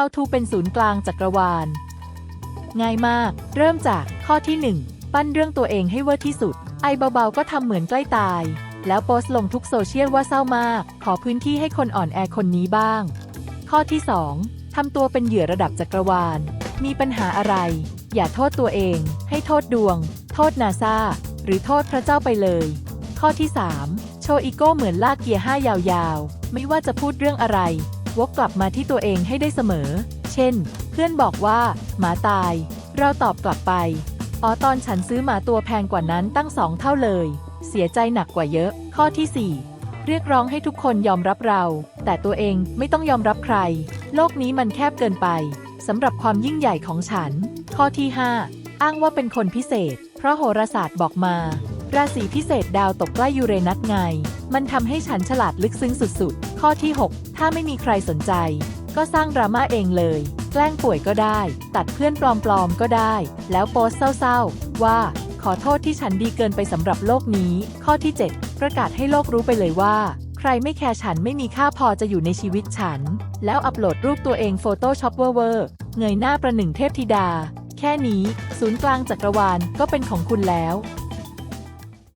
How to เป็นศูนย์กลางจักรวาล ง่ายมาก เริ่มจากข้อที่ 1 ปั้นเรื่องตัวเองให้เวอร์ที่สุด ไอเบาๆก็ทำเหมือนใกล้ตาย แล้วโพสต์ลงทุกโซเชียลว่าเศร้ามาก ขอพื้นที่ให้คนอ่อนแอคนนี้บ้าง ข้อที่ 2ทำตัวเป็นเหยื่อระดับจักรวาล มีปัญหาอะไร อย่าโทษตัวเอง ให้โทษดวง โทษนาซาหรือโทษพระเจ้าไปเลย ข้อที่ 3 โชว์อีโก้เหมือนลากเกียร์ห้ายาวๆ ไม่ว่าจะพูดเรื่องอะไร วกกลับมาที่ตัวเองให้ได้เสมอ เช่น เพื่อนบอกว่า หมาตาย เราตอบกลับไป อ๋อตอนฉันซื้อหมาตัวแพงกว่านั้นตั้งสองเท่าเลย เสียใจหนักกว่าเยอะ ข้อที่ 4 เรียกร้องให้ทุกคนยอมรับเรา แต่ตัวเองไม่ต้องยอมรับใคร โลกนี้มันแคบเกินไปสำหรับความยิ่งใหญ่ของฉัน ข้อที่ 5 อ้างว่าเป็นคนพิเศษ เพราะโหราศาสตร์บอกมา ราศีพิเศษดาวตกใกล้ยูเรนัสไง มันทำให้ฉันฉลาดลึกซึ้งสุดๆ ข้อที่ 6 ถ้าไม่มีใครสนใจ ก็สร้างดราม่าเองเลย แกล้งป่วยก็ได้ ตัดเพื่อนปลอมๆก็ได้ แล้วโพสเศร้าๆ ว่า ขอโทษที่ฉันดีเกินไปสำหรับโลกนี้ ข้อที่ 7 ประกาศให้โลกรู้ไปเลยว่า ใครไม่แคร์ฉันไม่มีค่าพอจะอยู่ในชีวิตฉัน แล้วอัปโหลดรูปตัวเองโฟโต้ช็อปเวอร์เวอร์เงยหน้าประหนึ่งเทพธิดา แค่นี้ ศูนย์กลางจักรวาลก็เป็นของคุณแล้ว